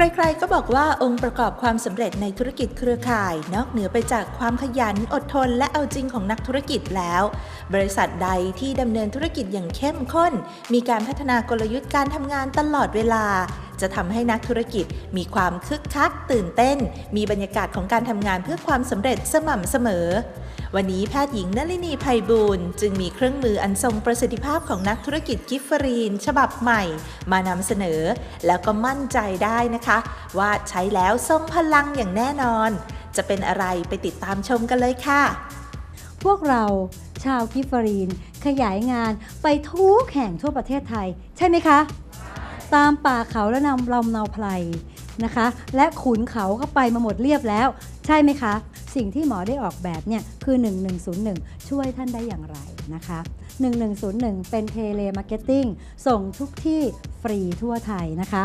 ใครๆ ก็บอกว่าองค์ประกอบความสำเร็จในธุรกิจเครือข่าย นอกเหนือไปจากความขยันอดทนและเอาจริงของนักธุรกิจแล้ว บริษัทใดที่ดำเนินธุรกิจอย่างเข้มข้น มีการพัฒนากลยุทธ์การทำงานตลอดเวลา จะทำให้นักธุรกิจมีความคึกคักตื่นเต้น มีบรรยากาศของการทำงานเพื่อความสำเร็จสม่ำเสมอ วันนี้แพทย์หญิงนลินีภัยบูลย์จึงมีเครื่องมืออันทรงประสิทธิภาพของนักธุรกิจกิฟฟรีน ฉบับใหม่ มานำเสนอ แล้วก็มั่นใจได้นะคะ ว่าใช้แล้วทรงพลังอย่างแน่นอน จะเป็นอะไรไปติดตามชมกันเลยค่ะ พวกเราชาวกิฟฟรีน ขยายงานไปทุกแห่งทั่วประเทศไทย ใช่ไหมคะ ตามป่าเขาและนำลำเนาไพรนะคะ และขุนเขาก็ไปมาหมดเรียบแล้ว ใช่ไหมคะ สิ่งที่หมอได้ออกแบบเนี่ยคือ 1101 ช่วยท่านได้อย่างไรนะคะ 1101 เป็นเทเลมาร์เก็ตติ้งส่งทุกที่ฟรีทั่วไทยนะคะ